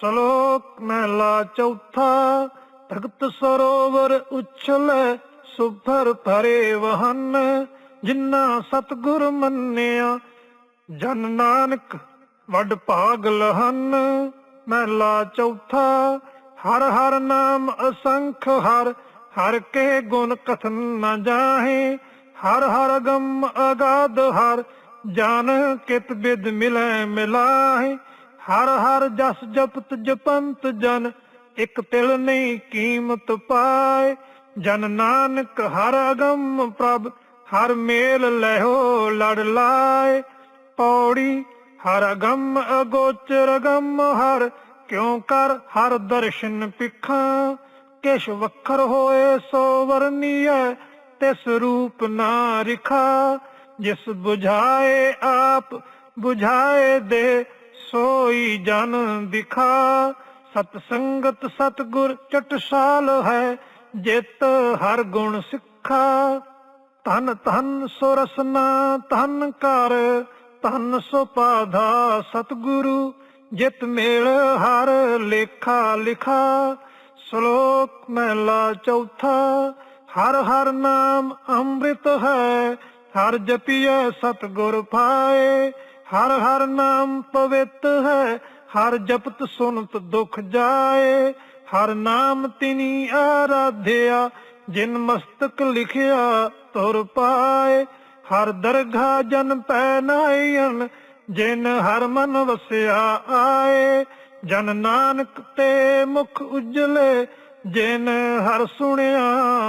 ਸ਼ਲੋਕ ਮਹਿਲਾ ਚੌਥਾ, ਭਗਤ ਸਰੋਵਰ ਉਛਲੈ, ਸੁਭਰ ਭਰੇ ਵਹਨ ਜਿਨ੍ਹਾਂ ਸਤਿਗੁਰ ਮੰਨਿਆ, ਜਨ ਨਾਨਕ ਵੱਡ ਭਾਗ ਲਹਨ। ਮਹਿਲਾ ਚੌਥਾ, ਹਰ ਹਰ ਨਾਮ ਅਸੰਖ, ਹਰ ਹਰ ਕੇ ਗੁਣ ਕਥਨ ਨ ਜਾਹੇ। ਹਰ ਹਰ ਗਮ ਅਗਾਧ, ਹਰ ਜਾਨ ਕਿਤ ਬਿਦ ਮਿਲੈ ਮਿਲਾਹੇ। ਹਰ ਹਰ ਜਸ ਜਪਤ ਜਪੰਤ ਜਨ, ਇਕ ਤਿਲ ਨਹੀਂ ਕੀਮਤ ਪਾਏ। ਜਨ ਨਾਨਕ ਹਰ ਅਗੰਮ ਪ੍ਰਭ, ਹਰ ਮੇਲ ਲਹਿਓ ਲੜ ਲਾਏ। ਪੌੜੀ, ਹਰ ਅਗੰਮ ਅਗੋਚਰ ਅਗੰਮ ਹਰ, ਕਿਉ ਕਰ ਹਰ ਦਰਸ਼ਨ ਪਿਖਾਂ ਕਿਛ ਵੱਖਰ ਹੋਏ ਸੋ ਵਰਨੀਐ ਤਿਸ ਰੂਪ ਨਾ ਰਿਖਾ। ਜਿਸ 부ਝਾਏ ਆਪ 부ਝਾਏ ਦੇ ਸੋਈ ਜਨ ਵਿਖਾ ਸਤ ਸੰਗਤ ਸਤਗੁਰ ਚਟਸਾਲ ਹੈ, ਜਿਤ ਹਰ ਗੁਣ ਸਿੱਖਾ। ਤਨ ਤਨ ਸੋ ਰਸਨਾ ਤਨ ਕਰ ਤਨ ਸੋ ਪਾਧਾ ਸਤਗੁਰੂ, ਜਿਤ ਮੇਲ ਹਰ ਲੇਖਾ ਲਿਖਾ। ਸ਼ਲੋਕ ਮਹਿਲਾ ਚੌਥਾ, ਹਰ ਹਰ ਨਾਮ ਅੰਮ੍ਰਿਤ ਹੈ, ਹਰ ਜਪੀਐ ਸਤਗੁਰ ਪਾਏ। ਹਰ ਹਰ ਨਾਮ ਪਵਿੱਤ ਹੈ, ਹਰ ਜਪਤ ਸੁਨਤ ਦੁਖ ਜਾਏ। ਹਰ ਨਾਮ ਤਿਨੀ ਆਰਾਧਿਆ, ਜਿਨ ਮਸਤਕ ਲਿਖਿਆ ਤੁਰ ਪਾਏ। ਹਰ ਦਰਗਾ ਜਨ ਪੈ ਨਾਇਨ ਜਿਨ ਹਰ ਮਨ ਵਸਿਆ ਆਏ। ਜਨ ਨਾਨਕ ਤੇ ਮੁਖ ਉਜਲੇ, ਜਿਨ ਹਰ ਸੁਣਿਆ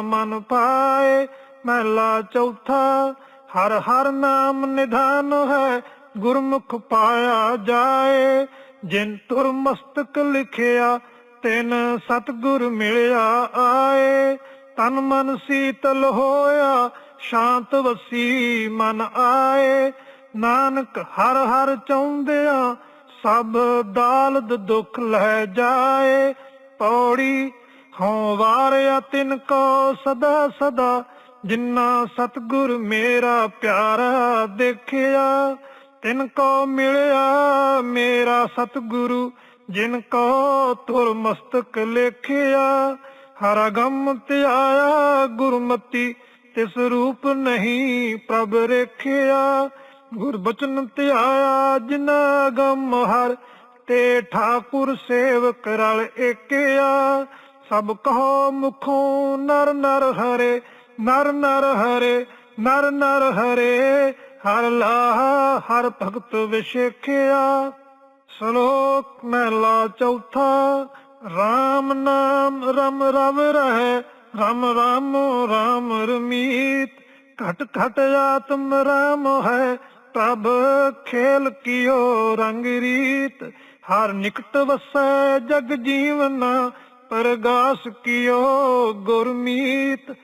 ਮਨ ਪਾਏ। ਮਹਿਲਾ ਚੌਥਾ, ਹਰ ਹਰ ਨਾਮ ਨਿਧਾਨ ਹੈ ਗੁਰਮੁਖ ਪਾਇਆ ਜਾਏ, ਜਿਨ ਤੁਰ ਮਸਤਕ ਲਿਖਿਆ, ਤਿਨ ਸਤਗੁਰ ਮਿਲਿਆ ਆਏ। ਤਨ ਮਨ ਸੀਤਲ ਹੋਇਆ, ਸ਼ਾਂਤ ਵਸੀ ਮਨ ਆਏ। ਨਾਨਕ ਹਰ ਹਰ ਚਾਹੁੰਦਿਆਂ, ਸਭ ਦਾਲਦ ਦੁੱਖ ਲੈ ਜਾਏ। ਪੌੜੀ ਹਉ ਵਾਰਿਆ ਤਿਨ ਕੋ ਸਦਾ ਸਦਾ ਜਿਨ੍ਹਾਂ ਸਤਗੁਰ ਮੇਰਾ ਪਿਆਰਾ ਦੇਖਿਆ। ਤਿਨ ਕੋ ਮਿਲਿਆ ਮੇਰਾ ਸਤਿਗੁਰੂ, ਜਿਨ ਕੋ ਤੁਰ ਮਸਤਕ ਲੇਖਿਆ, ਹਰ ਗਮ ਤੇ ਗੁਰਮਤੀ, ਤਿਸ ਰੂਪ ਨਹੀਂ ਪ੍ਰਭ ਰੇਖਿਆ। ਗੁਰਬਚਨ ਤੇ ਆਇਆ ਜਿਨ ਗਮ ਹਰ, ਤੇ ਠਾਕੁਰ ਸੇਵਕ ਰਲ ਏਕਿਆ। ਸਭ ਕਹੋ ਮੁਖੋਂ ਨਰ ਨਰ ਹਰੇ, ਨਰ ਨਰ ਹਰੇ, ਨਰ ਨਰ ਹਰੇ ਹਰ ਲਾਹ, ਹਰ ਭਗਤ ਵਿਸ਼ੇਖਿਆ। ਸ਼ਲੋਕ ਮਹਿਲਾ ਚੌਥਾ RAM ਨਾਮ ਰਮ ਰਵ ਰਹਿ। ਰਮ ਰਾਮ ਰਾਮ ਰਮੀਤ, ਘਟ ਘਟ ਆਤਮ ਰਾਮ ਹੈ। ਪ੍ਰਭ ਖੇਲ ਕੀਓ ਰੰਗ ਰੀਤ। ਹਰ ਨਿਕਟ ਵਸੈ ਜਗ ਜੀਵਨਾ, ਪਰਗਾਸ ਕੀਓ ਗੁਰਮੀਤ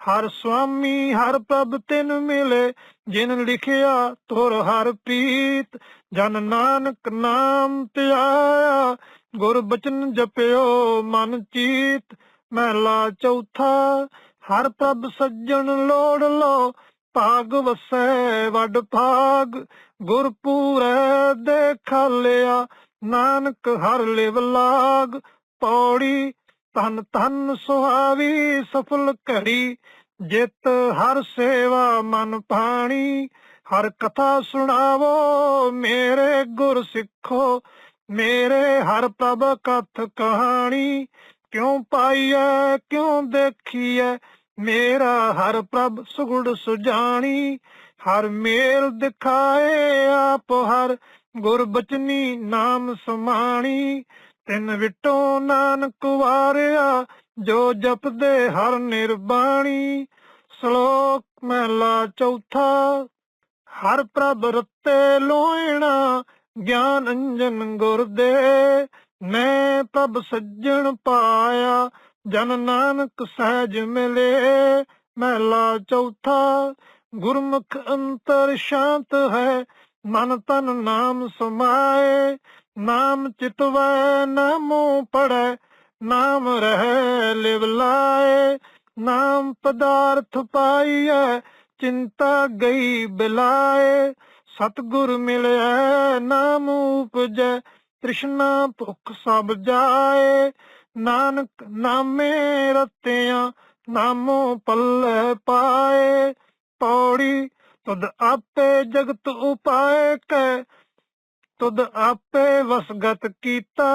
ਹਰ ਸੁਆਮੀ ਹਰ ਪ੍ਰਭ ਤਿਨ ਮਿਲੇ, ਜਿਨ ਲਿਖਿਆ ਤੁਰ ਹਰ ਪ੍ਰੀਤ ਜਨ ਨਾਨਕ ਨਾਮ ਧਿਆਇਆ, ਗੁਰ ਬਚਨ ਜਪਿਓ ਮਨ ਚੀਤ। ਮਹਿਲਾ ਚੌਥਾ, ਹਰ ਪ੍ਰਭ ਸੱਜਣ ਲੋੜ ਲੋ ਭਾਗ ਵਸੈ ਵੱਡ ਭਾਗ। ਗੁਰ ਪੂਰੈ ਦੇਖਾ ਲਿਆ, ਨਾਨਕ ਹਰ ਲਿਵ ਲਾਗ, ਪੌੜੀ ਤਨ ਤਨ ਸੁਹਾਵੀ ਸਫਲ ਘੜੀ, ਜਿਤ ਹਰ ਸੇਵਾ ਮਨ ਪਾਣੀ ਹਰ ਕਥਾ ਸੁਣਾਵੋ, ਮੇਰੇ ਗੁਰ ਸਿੱਖੋ, ਮੇਰੇ ਹਰ ਪ੍ਰਭ ਕਥ ਕਹਾਣੀ। ਕਿਉ ਪਾਈਐ, ਕਿਉ ਦੇਖੀਐ, ਮੇਰਾ ਹਰ ਪ੍ਰਭ ਸੁਗੜ ਸੁਜਾਣੀ। ਹਰ ਮੇਲ ਦਿਖਾਏ ਆਪ ਹਰ, ਗੁਰ ਬਚਨੀ ਨਾਮ ਸਮਾਣੀ। ਤਿੰਨ ਵਿਟੋ ਨਾਨਕ ਵਾਰਿਆ, ਜੋ ਜਪਦੇ ਹਰ ਨਿਰਬਾਣੀ। ਸ਼ਲੋਕ ਮਹਿਲਾ ਚੌਥਾ, ਹਰ ਪ੍ਰਭ ਰਤੇ ਲੋਇਣਾ, ਗਿਆਨ ਅੰਜਨ ਗੁਰ ਦੇ। ਮੈਂ ਪ੍ਰਭ ਸੱਜਣ ਪਾਇਆ, ਜਨ ਨਾਨਕ ਸਹਿਜ ਮਿਲੇ। ਮਹਿਲਾ ਚੌਥਾ, ਗੁਰਮੁਖ ਅੰਤਰ ਸ਼ਾਂਤ ਹੈ, ਮਨ ਤਨ ਨਾਮ ਸਮਾਏ। ਨਾਮ ਚਿਤਵੈ, ਨਾਮੋ ਪੜੈ ਨਾਮ ਰਹਿ, ਲਿਵ ਲਾਏ। ਨਾਮ ਪਦਾਰਥ ਪਾਈਐ, ਚਿੰਤਾ ਗਈ ਬਿਲਾਏ। ਸਤਗੁਰ ਮਿਲਿਆ ਨਾਮ ਉਪਜੈ, ਤ੍ਰਿਸ਼ਨਾ ਭੁੱਖ ਸਭ ਜਾਏ। ਨਾਨਕ ਨਾਮੇ ਰਤਿਆਂ, ਨਾਮੋ ਪੱਲੇ ਪਾਏ। ਪੌੜੀ ਤੁਧ ਆਪੇ ਜਗਤ ਉਪਾਏ ਕੈ ਤੁਧ ਆਪੇ ਵਸਗਤ ਕੀਤਾ।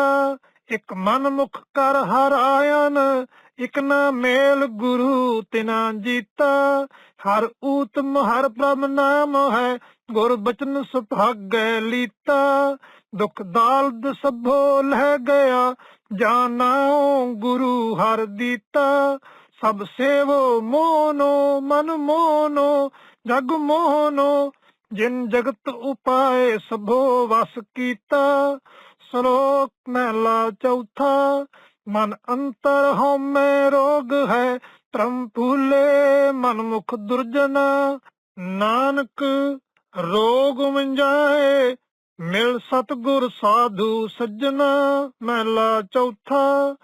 ਇਕ ਮਨ ਮੁਖ ਕਰ ਹਰਾਇਨ ਇਕ ਨਾ ਮੇਲ ਗੁਰੂ ਤਿਨਾ ਜੀਤਾ। ਹਰ ਊਤਮ, ਹਰ ਪ੍ਰਭ ਨਾਮ ਹੈ, ਗੁਰ ਬਚਨ ਸੁਭਾਗੈ ਲੀਤਾ। ਦੁਖ ਦਾਲਦ ਸਭੋ ਲਹਿ ਗਿਆ ਜਾਨਾਉ ਗੁਰੂ ਹਰ ਦੀਤਾ। ਸਭ ਸੇਵੋ ਮੋਨੋ, ਮਨ ਮੋਨੋ, ਜਗ ਮੋਹਨੋ ਜਿਨ ਜਗਤ ਉਪਾਏ ਸਭੋ ਵਸ ਕੀਤਾ, ਸ਼ਲੋਕ ਮਹਿਲਾ ਚੌਥਾ, ਮਨ ਅੰਤਰ ਹਉਮੈ ਰੋਗ ਹੈ ਧਰਮ ਭੂਲੇ ਮਨ ਮੁਖ ਦੁਰਜਨਾ, ਨਾਨਕ ਰੋਗ ਮੰਜਾਏ ਮਿਲ ਸਤਗੁਰ ਸਾਧੂ ਸੱਜਣਾ ਮਹਿਲਾ ਚੌਥਾ,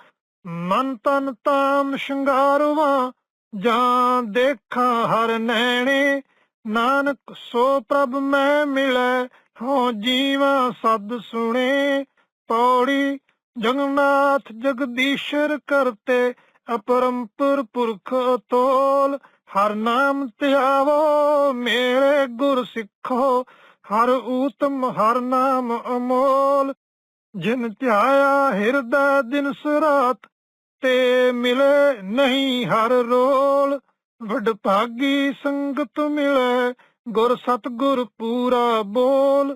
ਮਨ ਤਨ ਤਾਮ ਸ਼ਿੰਗਾਰਵਾ ਜਾਂ ਦੇਖਾਂ ਹਰ ਨੈਣੇ ਨਾਨਕ, ਸੋ ਪ੍ਰਭ ਮੈਂ ਮਿਲੈ, ਹੋ ਜੀਵਾ ਸਦ ਸੁਣੇ। ਪੌੜੀ ਜਗਨਾਥ ਜਗਦੀਸ਼ਰ ਕਰਤੇ, ਅਪਰੰਪਰ ਪੁਰਖ ਤੋਲ ਹਰ ਨਾਮ ਧਿਆਵੋ, ਮੇਰੇ ਗੁਰ ਸਿੱਖੋ। ਹਰ ਊਤਮ, ਹਰ ਨਾਮ ਅਮੋਲ। ਜਿਨ ਧਿਆਇਆ ਹਿਰਦਾ ਦਿਨ ਸਰਾਤ, ਤੇ ਮਿਲੇ ਨਹੀਂ ਹਰ ਰੋਲ। ਵਡਭਾਗੀ ਸੰਗਤ ਮਿਲੇ, ਗੁਰ ਸਤਗੁਰ ਪੂਰਾ ਬੋਲ।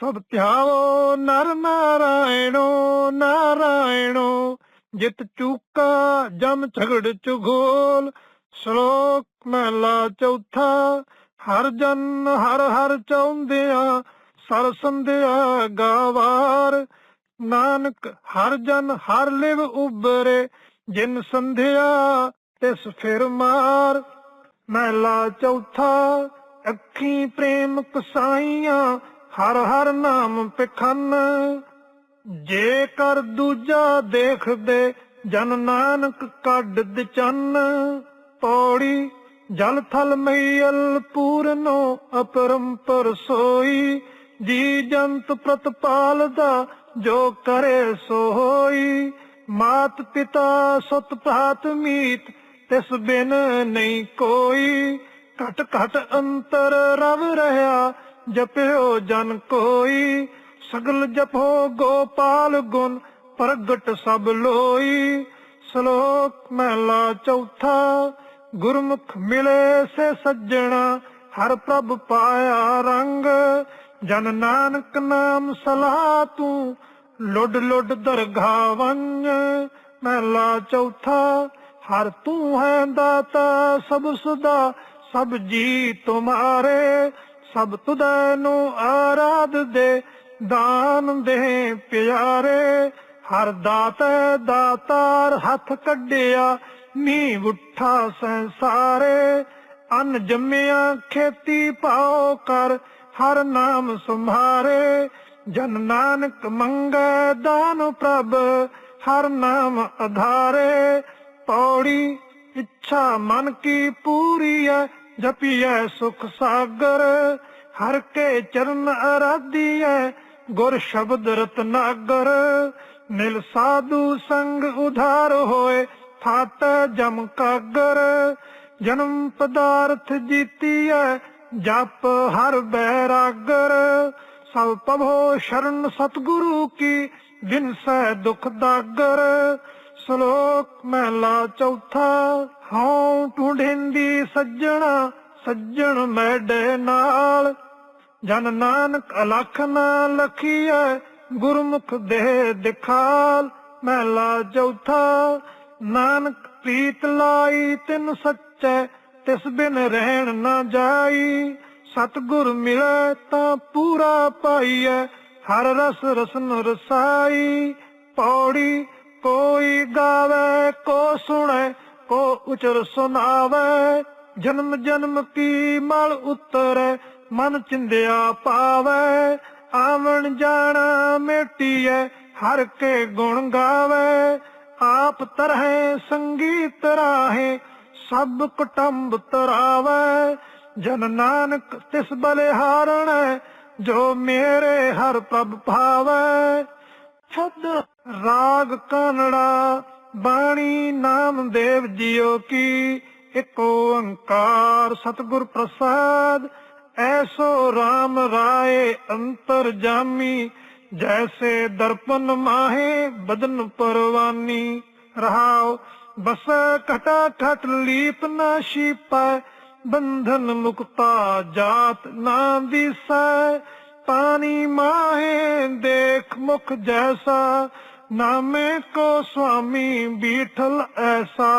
ਸਭ ਧਿਆਵੋ ਨਰ ਨਾਰਾਇਣੋ ਨਾਰਾਇਣੋ, ਜਿਤ ਚੂਕਾ ਜਮ ਝਗੜ ਚੁਗੋਲ ਸ਼ਲੋਕ ਮਹਿਲਾ ਚੌਥਾ, ਹਰ ਜਨ ਹਰ ਹਰ ਚਾਹੁੰਦਿਆ, ਸਰ ਸੰਧਿਆ ਗਾਵਾਰ। ਨਾਨਕ ਹਰ ਜਨ ਹਰ ਲਿਵ ਉਬਰੇ ਜਿਨ ਸੰਧਿਆ ਤਿਸ ਫਿਰ ਮਾਰ ਮਹਿਲਾ ਚੌਥਾ, ਅੱਖੀ ਪ੍ਰੇਮ ਕਸਾਈਆਂ, ਹਰ ਹਰ ਨਾਮ ਪਖੰਨ। ਜੇ ਕਰ ਦੂਜਾ ਦੇਖਦੇ, ਜਨ ਨਾਨਕ ਕੱਢ ਦਚਨ। ਪੌੜੀ ਜਲ ਥਲ ਮਈਲ ਪੂਰਨੋ ਅਪਰੰਪਰ ਸੋਈ, ਜੀ ਜੰਤ ਪ੍ਰਤਪਾਲ ਦਾ ਜੋ ਕਰੇ ਸੋ ਹੋਈ। ਮਾਤ ਪਿਤਾ ਸੁਤ ਭਾਤ ਮੀਤ ਤਿਸ ਬਿਨ ਨਹੀਂ ਕੋਈ। ਘਟ ਘਟ ਅੰਤਰ ਰਵ ਰਹਾ, ਜਪਿਓ ਜਨ ਕੋਈ। ਸਗਲ ਜਪੋ ਗੋਪਾਲ ਗੁਣ, ਪ੍ਰਗਟ ਸਭ ਲੋਈ। ਸ਼ਲੋਕ ਮਹਿਲਾ ਚੌਥਾ, ਗੁਰਮੁਖ ਮਿਲੇ ਸੇ ਸੱਜਣਾ, ਹਰ ਪ੍ਰਭ ਪਾਇਆ ਰੰਗ। ਜਨ ਨਾਨਕ ਨਾਮ ਸਲਾਹ ਤੂੰ, ਲੁੱਡ ਲੁੱਡ ਦਰਗਾਹ ਵੰਜ ਮਹਿਲਾ ਚੌਥਾ ਹਰ ਤੂੰ ਹੈ ਦਾਤਾ, ਸਭ ਸੁਦਾ, ਸਭ ਜੀ ਤੁਮਾਰੇ। ਸਭ ਤੁਦੈ ਨੂੰ ਆਰਾਧ ਦੇ, ਦਾਨ ਦੇ ਪਿਆਰੇ। ਹਰ ਦਾਤੈ, ਦਾਤਾਰ ਹੱਥ ਕੱਢਿਆ ਨੀ ਉਠਾ ਸੰਸਾਰੇ। ਅਨ ਜੰਮਿਆ ਖੇਤੀ ਪਾਓ ਕਰ, ਹਰ ਨਾਮ ਸੰਭਾਰੇ। ਜਨ ਨਾਨਕ ਮੰਗੈ ਦਾਨ ਪ੍ਰਭ, ਹਰ ਨਾਮ ਆਧਾਰੇ ਪੌੜੀ, ਇੱਛਾ ਮਨ ਕੀ ਪੂਰੀ ਹੈ ਜਪੀਐ ਸੁਖ ਸਾਗਰ। ਹਰ ਕੇ ਚਰਨ ਅਰਾਧੀਐ ਗੁਰ ਸ਼ਬਦ ਰਤਨਾਗਰ ਨਿਲ ਸਾਧੂ ਸੰਗ ਉਧਾਰ ਹੋਏ, ਥਾਤ ਜਮ ਕਾਗਰ। ਜਨਮ ਪਦਾਰਥ ਜੀਤੀ ਜੀਤੀਐ, ਜਪ ਹਰ ਬੈਰਾਗਰ। ਸਭ ਪਵੋ ਸ਼ਰਨ ਸਤਿਗੁਰੂ ਕੀ ਜਿਨ ਸੈ ਦੁਖ ਦਾਗਰ। ਸ਼ਲੋਕ ਮਹਿਲਾ ਚੌਥਾ, ਹਉ ਢੂੰਢਿੰਦੀ ਸੱਜਣਾ, ਸੱਜਣ ਮੈਡੇ ਨਾਲ। ਜਨ ਨਾਨਕ ਅਲਖ ਨਾ ਲਖੀਐ, ਗੁਰਮੁਖ ਦੇ ਦਿਖਾਲ। ਮਹਿਲਾ ਚੌਥਾ, ਨਾਨਕ ਪ੍ਰੀਤ ਲਾਈ, ਤਿਨ ਸੱਚੈ, ਤਿਸ ਬਿਨ ਰਹਿਣ ਨਾ ਜਾਈ। ਸਤਗੁਰ ਮਿਲੇ ਤਾਂ ਪੂਰਾ ਪਾਈਐ, ਹਰ ਰਸ ਰਸਨ ਰਸਾਈ। ਪੌੜੀ ਕੋਈ ਗਾਵੇ, ਕੋ ਸੁਣੇ, ਕੋ ਉਚਰ ਸੁਨਾਵੇ ਜਨਮ ਜਨਮ ਕੀ ਮਲ ਉਤਰੈ, ਮਨ ਚਿੰਦਿਆ ਪਾਵੇ। ਆਵਣ ਜਾਣਾ ਮੇਟੀਐ ਹਰ ਕੇ ਗੁਣ ਗਾਵੇ। ਆਪ ਤਰਹਿ, ਸੰਗੀਤ ਰਾਹੇ, ਸਭ ਕੁਟੰਬ ਤਰਾਵੇ। ਜਨ ਨਾਨਕ ਤਿਸ ਬਲਿਹਾਰਣ, ਜੋ ਮੇਰੇ ਹਰ ਪ੍ਰਭ ਭਾਵੇ। ਛੱਡ ਰਾਗ ਕਾਨੜਾ, ਬਾਣੀ ਨਾਮਦੇਵ ਜੀਓ ਕੀ, ਇੱਕ ਓੰਕਾਰ ਸਤਿਗੁਰ ਪ੍ਰਸਾਦ, ਐਸੋ RAM ਰਾਏ ਅੰਤਰ ਜਾਮੀ, ਜੈਸੇ ਦਰਪਨ ਮਾਹੇ ਬਦਨ ਪਰਵਾਨੀ। ਰਹਾਉ, ਬਸ ਘਟਾ ਘਟ ਲੀਪ ਨਾ ਛੀਪੈ, ਬੰਧਨ ਮੁਕਤਾ ਜਾਤ ਨਾ ਦਿਸੈ। ਪਾਣੀ ਮਾਹੇ ਦੇਖ ਮੁਖ ਜੈਸਾ ਨਾਮੇ ਕੋ ਸੁਆਮੀ ਬੀਠਲ ਐਸਾ।